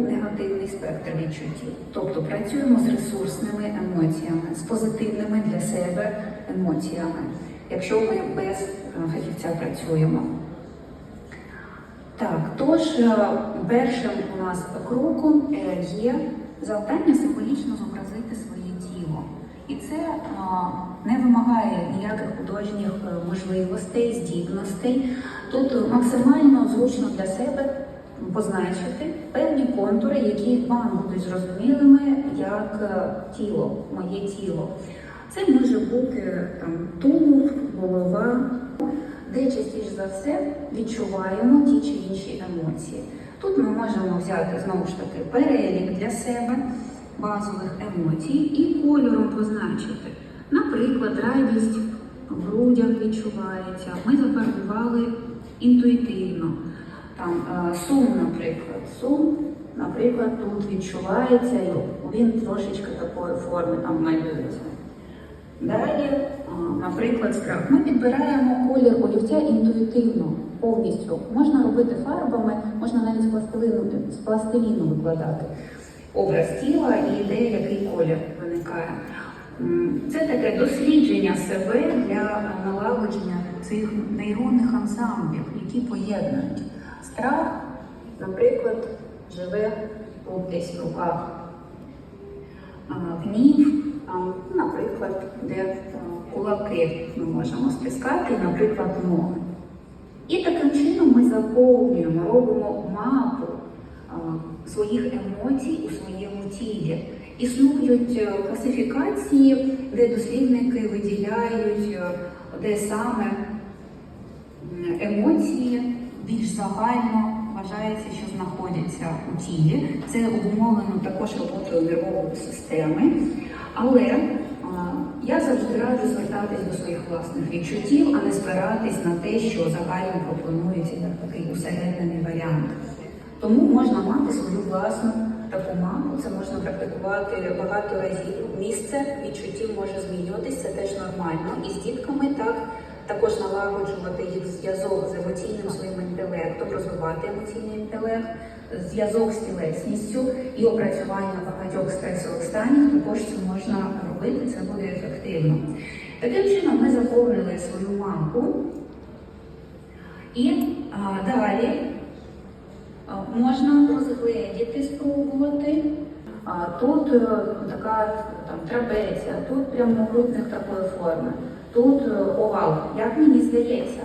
негативний спектр відчуттів. Тобто працюємо з ресурсними емоціями, з позитивними для себе емоціями, якщо ми без е, фахівця працюємо. Так, тож е, першим у нас кроком е, є завдання символічно зобразити своє тіло. І це е, не вимагає ніяких художніх можливостей, здібностей. Тут максимально зручно для себе позначити певні контури, які вам будуть зрозумілими як е, тіло, моє тіло. Це може бути там тулуб, голова, де частіше за все відчуваємо ті чи інші емоції. Тут ми можемо взяти знову ж таки перелік для себе базових емоцій і кольором позначити. Наприклад, радість в грудях відчувається. Ми зафарбували інтуїтивно. Там е, сум, наприклад, сум, наприклад, тут відчувається, він трошечки такої форми там малюється. Далі, наприклад, страх. Ми підбираємо колір олівця інтуїтивно, повністю. Можна робити фарбами, можна навіть з пластиліну викладати образ тіла і де який колір виникає. Це таке дослідження себе для налагодження цих нейронних ансамблів, які поєднують. Страх, наприклад, живе тут десь в руках гнів, наприклад, де кулаки ми можемо стискати, наприклад, ноги. І таким чином ми заповнюємо, робимо мапу своїх емоцій у своєму тілі. Існують е, класифікації, де дослідники виділяють, де саме емоції більш загально вважається, що знаходяться у тілі. Це обумовлено також роботою нервової системи. Але а, я завжди раджу звертатись до своїх власних відчуттів, а не спиратись на те, що загально пропонується як такий усереднений варіант. Тому можна мати свою власну таку мапу, це можна практикувати багато разів. Місце відчуттів може змінюватися, це теж нормально. І з дітками так також налагоджувати їх зв'язок з емоційним інтелектом, розвивати емоційний інтелект, зв'язок з тілесністю і опрацювання багатьох стресових станів. Також це можна робити, це буде ефективно. Таким чином ми заповнили свою мапу. І а, далі а, можна розгледіти, спробувати. А, тут е, така там трапеція, тут прямокутник такої форми, тут е, овал. Як мені здається,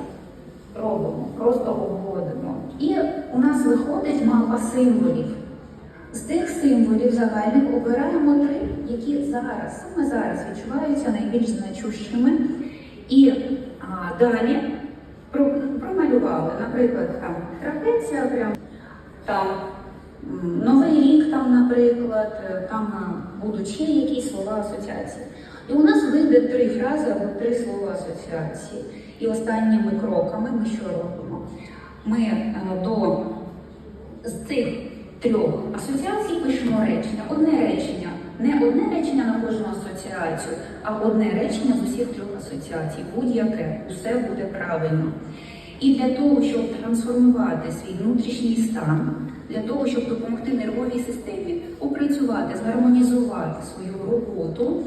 робимо, просто обводимо. І у нас виходить мапа символів. З тих символів загальних обираємо три, які зараз, саме зараз відчуваються найбільш значущими. І а, далі промалювали, наприклад, там трапеція, прям там Новий рік, там, наприклад, е, там будуть ще якісь слова асоціації. І у нас вийде три фрази або три слова асоціації. І останніми кроками ми що робимо? Ми е, до з цих трьох асоціацій пишемо речення. Одне речення, не одне речення на кожну асоціацію, а одне речення з усіх трьох асоціацій. Будь-яке, усе буде правильно. І для того, щоб трансформувати свій внутрішній стан, для того, щоб допомогти нервовій системі опрацювати, згармонізувати свою роботу,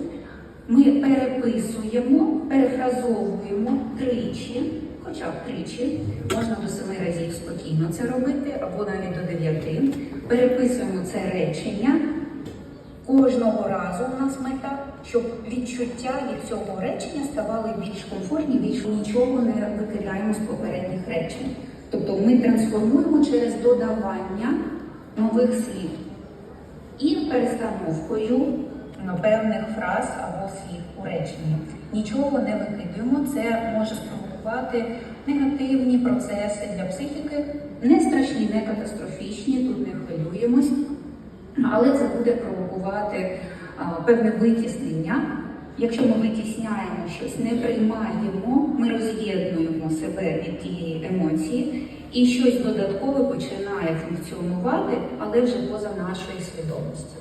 ми переписуємо, перефразовуємо тричі, хоча б тричі, можна до семи разів спокійно це робити, або навіть до дев'яти. Переписуємо це речення. Кожного разу у нас мета, щоб відчуття від цього речення ставали більш комфортні, більш нічого не викидаємо з попередніх речень. Тобто ми трансформуємо через додавання нових слів і перестановкою певних фраз або слів у реченні. Нічого не викидуємо, це може спровокувати негативні процеси для психіки, не страшні, не катастрофічні, тут не хвилюємось, але це буде провокувати певне витіснення. Якщо ми витісняємо щось, не приймаємо, ми роз'єднуємо себе від тієї емоції, і щось додаткове починає функціонувати, але вже поза нашою свідомістю.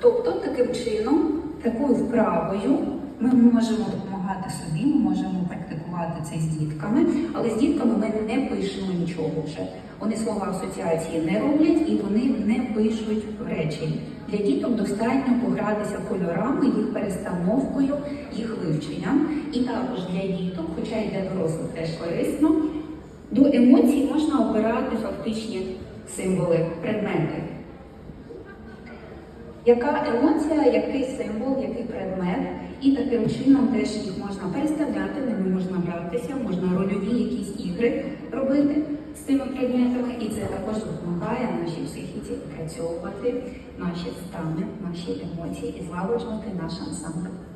Тобто, таким чином, такою вправою Ми можемо допомагати собі, ми можемо практикувати це з дітками, але з дітками ми не пишемо нічого вже. Вони слова асоціації не роблять і вони не пишуть в реченні. Для діток достатньо погратися кольорами, їх перестановкою, їх вивченням. І також для діток, хоча й для дорослих теж корисно, до емоцій можна обирати фактичні символи, предмети. Яка емоція, який символ, який предмет, і таким чином теж їх можна переставляти, ними можна братися, можна рольові якісь ігри робити з цими предметами, і це також допомагає нашій психіці працьовувати наші стани, наші емоції і злагоджувати наш ансамбль.